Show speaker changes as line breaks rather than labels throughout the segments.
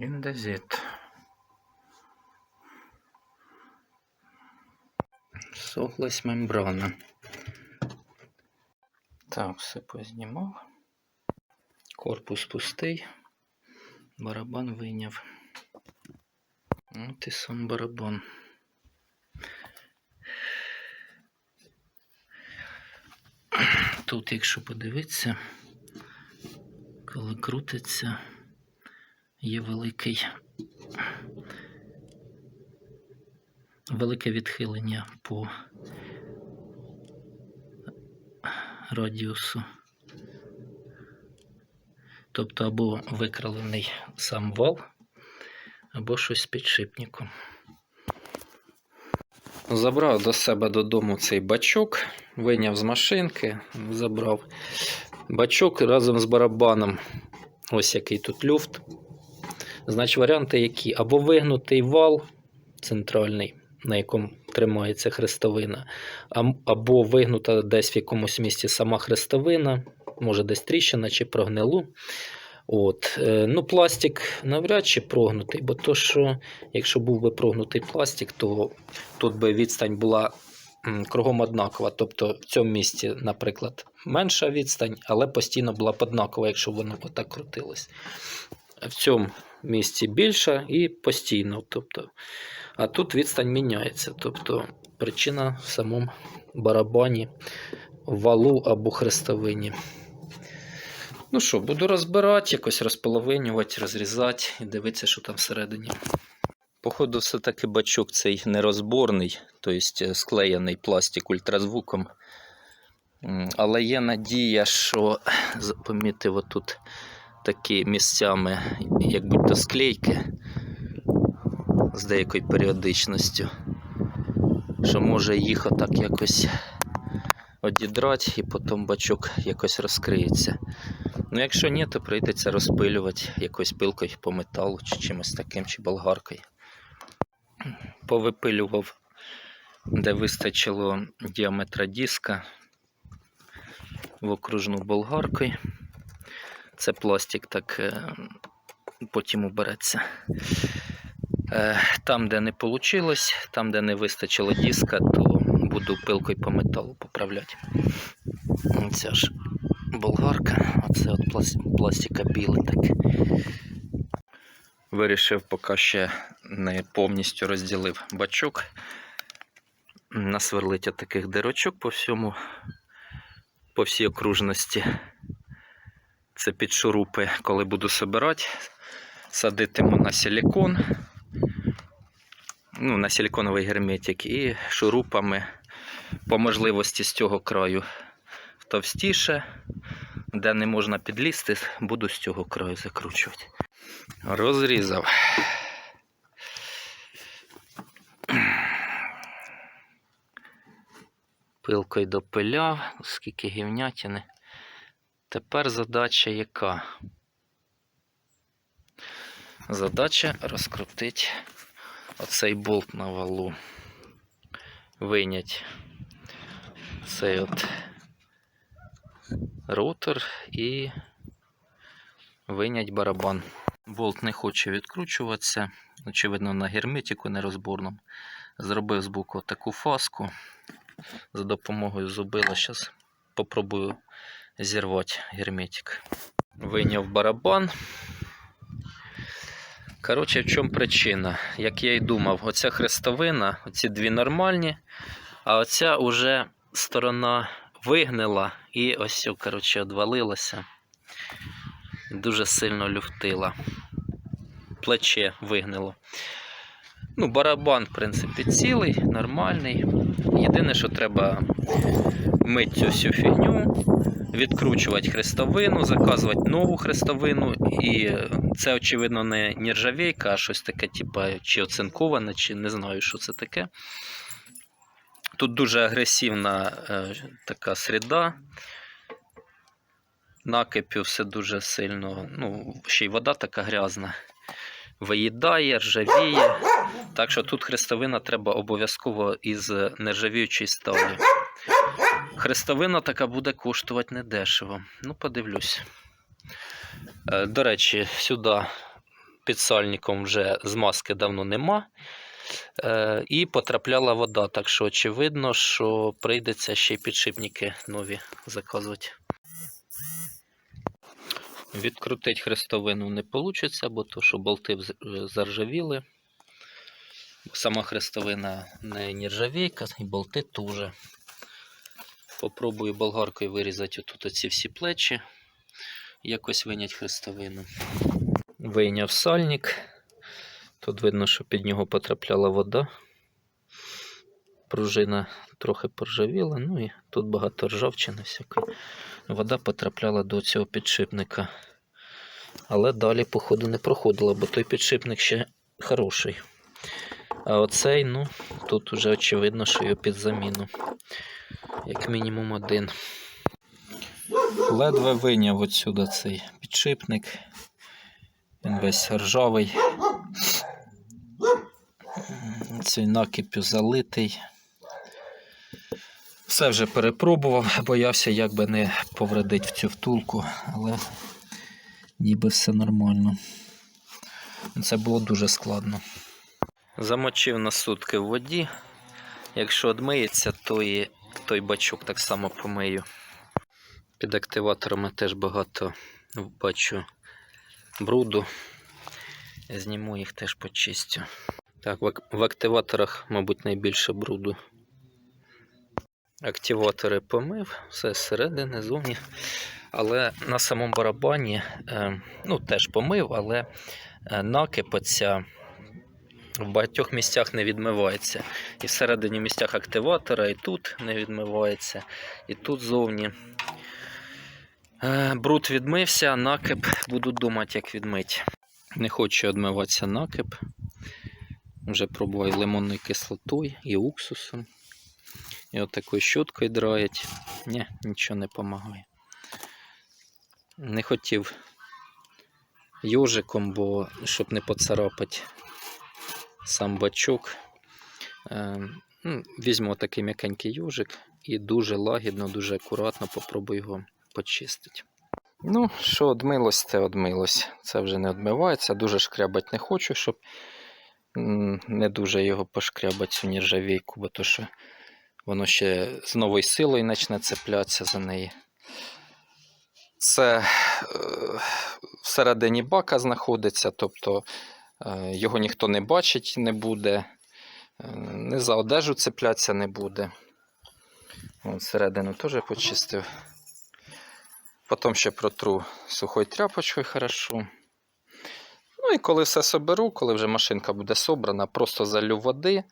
Індезит. Сохлась мембрана. Так, все познімав. Корпус пустий. Барабан вийняв. От і сам барабан. Тут, якщо подивитися, коли крутиться, є великий велике відхилення по радіусу. Тобто або викралений сам вал, або щось з підшипником. Забрав до себе додому цей бачок, вийняв з машинки, забрав бачок разом з барабаном. Ось який тут люфт. Значить, варіанти які? Або вигнутий вал центральний, на якому тримається хрестовина, або вигнута десь в якомусь місці сама хрестовина, може десь тріщина чи прогнилу. От. е, Ну, пластик навряд чи прогнутий, бо то, що якщо був би прогнутий пластик, то тут би відстань була кругом однакова. Тобто в цьому місці, наприклад, менша відстань, але постійно була б однакова, якщо воно отак крутилось. В цьому місці більша і постійно. Тобто, а тут відстань міняється. Тобто причина в самому барабані, валу або хрестовині. Ну що, буду розбирати, якось розполовинювати, розрізати і дивитися, що там всередині. Походу, все-таки бачок цей нерозборний, тобто склеєний пластик ультразвуком. Але є надія, що помітив отут такі місцями, як будь-то склейки з деякою періодичністю, що може їх отак якось одідрати і потім бачок якось розкриється. Ну, якщо ні, то прийдеться розпилювати якоюсь пилкою по металу чи чимось таким, чи болгаркою. Повипилював, де вистачило діаметра диска в окружну болгаркою. Це пластик так е, потім убереться. Е, Там, де не вийшло, там, де не вистачило диска, то буду пилкою по металу поправляти. Оця ж болгарка, а це от пластика біле таке. Вирішив, поки ще не повністю розділив бачок. Насверлить таких дирочок по всьому, по всій окружності. Це під шурупи, коли буду собирати, садитиму на силікон, ну, на силіконовий герметик і шурупами по можливості з цього краю товстіше, де не можна підлізти, буду з цього краю закручувати. Розрізав. Пилкою допиляв, скільки гівнятини. Тепер задача яка? Задача розкрутити оцей болт на валу. Вийнять цей от ротор і вийнять барабан. Болт не хоче відкручуватися, очевидно, на герметику нерозборному. Зробив збоку таку фаску за допомогою зубила. Зараз попробую зірвати герметик. Вийняв барабан. Коротше, в чому причина? Як я і думав, оця хрестовина, оці дві нормальні, а оця уже сторона вигнила і ось, коротше, одвалилася. Дуже сильно люфтила. Плече вигнило. Ну, барабан, в принципі, цілий, нормальний. Єдине, що треба мити цю всю фігню, відкручувати хрестовину, заказувати нову хрестовину. І це, очевидно, не нержавейка, а щось таке, типа, чи оцинковане, чи не знаю, що це таке. Тут дуже агресивна е, така середа. Накипів все дуже сильно. Ну, ще й вода така грязна. Виїдає, ржавіє. Так що тут хрестовина треба обов'язково із нержавіючої сталі. Хрестовина така буде коштувати недешево. Ну, подивлюсь. Е, До речі, сюди під сальником вже змазки давно нема. Е, і потрапляла вода, так що очевидно, що прийдеться ще й підшипники нові заказувати. Відкрутити хрестовину не вийде, бо то, що болти заржавіли. Сама хрестовина не нержавійка, і болти теж. Попробую болгаркою вирізати отут оці всі плечі, якось виняти хрестовину. Вийняв сальник. Тут видно, що під нього потрапляла вода. Пружина трохи поржавіла, ну і тут багато ржавчини всякої. Вода потрапляла до цього підшипника. Але далі, походу, не проходила, бо той підшипник ще хороший. А оцей, ну, тут вже очевидно, що його під заміну. Як мінімум один. Ледве вийняв отсюди цей підшипник. Він весь ржавий. Цей накипю залитий. Все вже перепробував, боявся, як би не повредить в цю втулку, але ніби все нормально. Це було дуже складно. Замочив на сутки в воді. Якщо одмиється, то і той бачок так само помию. Під активаторами теж багато бачу бруду. Зніму їх теж почистю. Так, в активаторах, мабуть, найбільше бруду. Активатори помив, все зсередини, зовні. Але на самому барабані, е, ну, теж помив, але е, накип оця в багатьох місцях не відмивається. І всередині місцях активатора, і тут не відмивається, і тут зовні. Е, Бруд відмився, накип буду думати, як відмити. Не хочу відмиватися накип. Вже пробував лимонною кислотою, і уксусом. І от такою щоткою драять. Ні, нічого не допомагає. Не хотів йожиком, бо щоб не поцарапати сам бачок. Е, ну, візьму такий м'якенький йожик і дуже лагідно, дуже акуратно попробую його почистити. Ну, що одмилось, те одмилось. Це вже не одмивається. Дуже шкрябать не хочу, щоб не дуже його пошкрябати цю нержавійку, бо то що воно ще з новою силою почне цеплятися за неї. Це е, всередині бака знаходиться, тобто його ніхто не бачить не буде, е, не за одежу цеплятися не буде. От середину теж почистив. Потім ще протру сухою тряпочкою хорошо. Ну і коли все соберу, коли вже машинка буде собрана, просто залю води,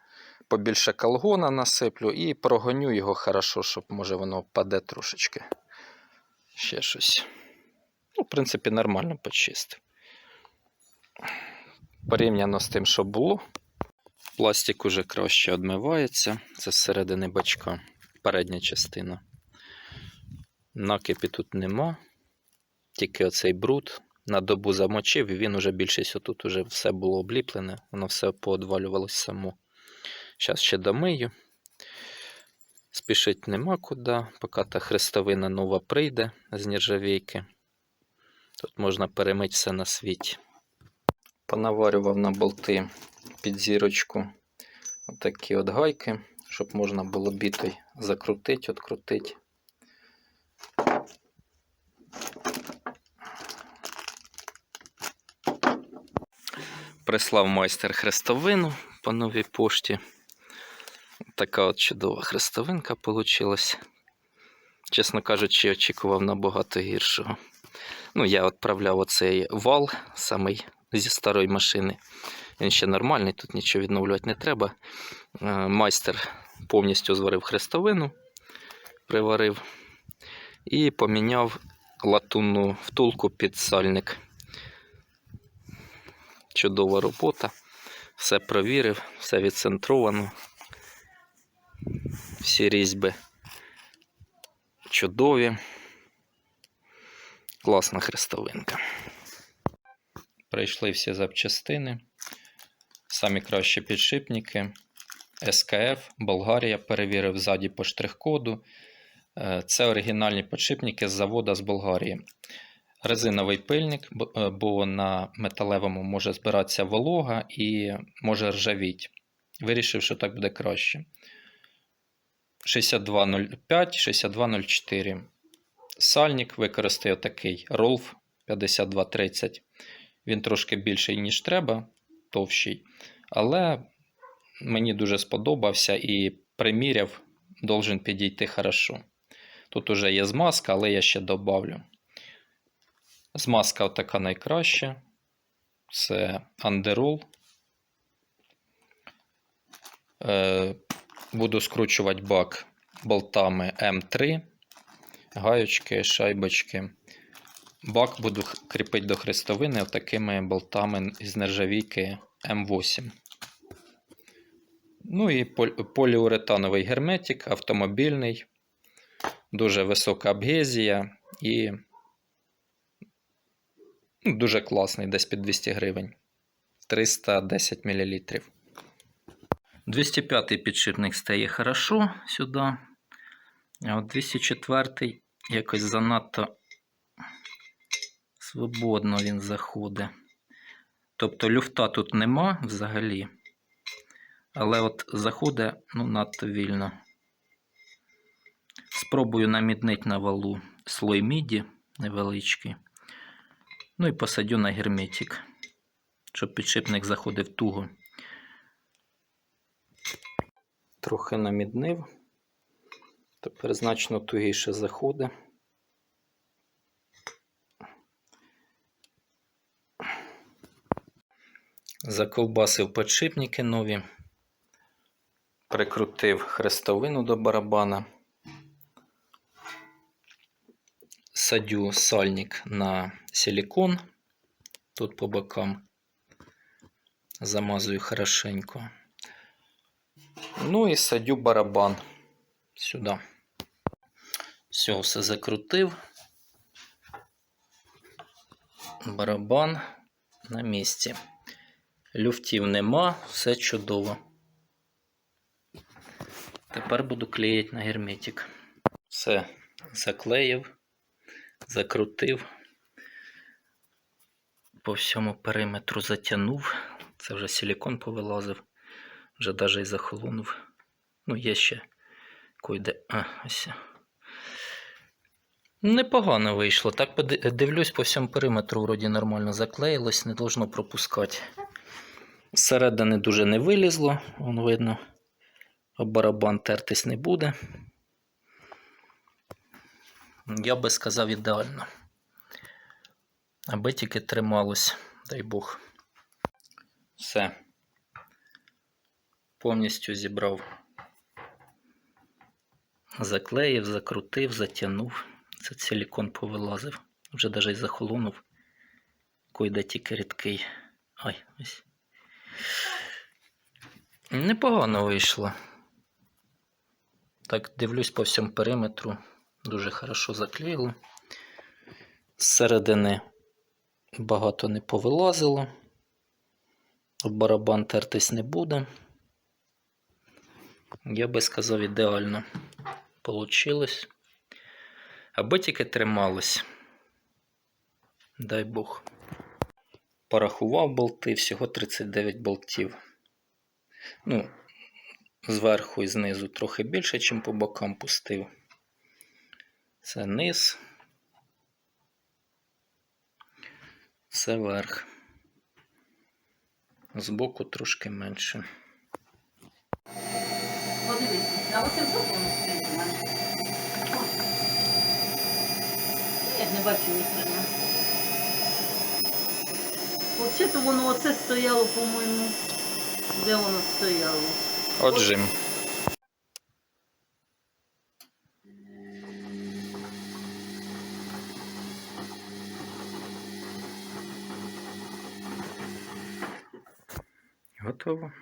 побільше калгона насиплю і прогоню його хорошо, щоб може воно впаде трошечки. Ще щось. Ну, в принципі, нормально почистив. Порівняно з тим, що було. Пластик уже краще одмивається. Це зсередини бачка, передня частина. Накипі тут нема. Тільки оцей бруд. На добу замочив, і він уже більшість отут уже все було обліплене, воно все поодвалювалось само. Зараз ще домию. Спішить нема куди, поки та хрестовина нова прийде з нержавійки. Тут можна перемити все на світі. Понаварював на болти під зірочку отакі от гайки, щоб можна було бітою закрутити, открутити. Прислав майстер хрестовину по новій пошті. Така от чудова хрестовинка вийшла. Чесно кажучи, очікував набагато гіршого. Ну, я відправляв оцей вал самий зі старої машини. Він ще нормальний, тут нічого відновлювати не треба. Е, Майстер повністю зварив хрестовину, приварив і поміняв латунну втулку під сальник. Чудова робота. Все провірив, все відцентровано. Всі різьби чудові. Класна хрестовинка. Прийшли всі запчастини. Самі кращі підшипники. СКФ, Болгарія. Перевірив ззаді по штрих-коду. Е, Це оригінальні підшипники з заводу з Болгарії. резиновий пильник, бо- е, бо на металевому може збиратися волога і може ржавіть. Вирішив, що так буде краще. 6205, 6204. Сальник використаю такий Rolf 5230. Він трошки більший, ніж треба, товщий. Але мені дуже сподобався і приміряв, должен підійти хорошо. Тут уже є змазка, але я ще добавлю. Змазка така найкраща. Це Underroll. Е, буду скручувати бак болтами М3, гаючки, шайбочки. Бак буду кріпити до хрестовини такими болтами з нержавійки М8. Ну і поліуретановий герметик, автомобільний, дуже висока абгезія і ну, дуже класний, десь під 200 гривень. 310 мл. 205 підшипник стає хорошо сюди. А от 204 якось занадто свободно він заходить. Тобто люфта тут нема взагалі. Але от заходить ну, надто вільно. Спробую наміднити на валу слой міді невеличкий. Ну і посадю на герметик, щоб підшипник заходив туго. Трохи наміднив. Тепер значно тугіше заходить. Заковбасив підшипники нові. Прикрутив хрестовину до барабана. Садю сальник на силикон. Тут по бокам. Замазую хорошенько. Ну і садю барабан сюди. Все, все закрутив. Барабан на місці. Люфтів нема, все чудово. Тепер буду клеїти на герметик. Все заклеїв, закрутив. По всьому периметру затягнув. Це вже силикон повилазив, вже навіть і захолонув. Ну, є ще койде. А, ось. Непогано вийшло. Так дивлюсь, по всьому периметру вроді нормально заклеїлось, не должно пропускати. Зсередини дуже не вилізло, вон видно. Барабан тертись не буде. Я би сказав ідеально. Аби тільки трималось, дай Бог. Все. Повністю зібрав. Заклеїв, закрутив, затягнув. Це силікон повилазив. Вже навіть захолонув. Койде тільки рідкий. Ай, ось. Непогано вийшло. Так, дивлюсь по всьому периметру. Дуже хорошо заклеїло. Зсередини багато не повилазило. Барабан тертись не буде. Я би сказав, ідеально получилось. Аби тільки трималось. Дай Бог. Порахував болти, всього 39 болтів. Ну, зверху і знизу трохи більше, ніж по бокам пустив. Це низ. Це верх. Збоку трошки менше.
Подивись, а оце в жопу стоїть у мене. Я не бачу ніхрена. Взагалі-то воно оце стояло, по-моєму. Де воно стояло?
Отжим. Готово.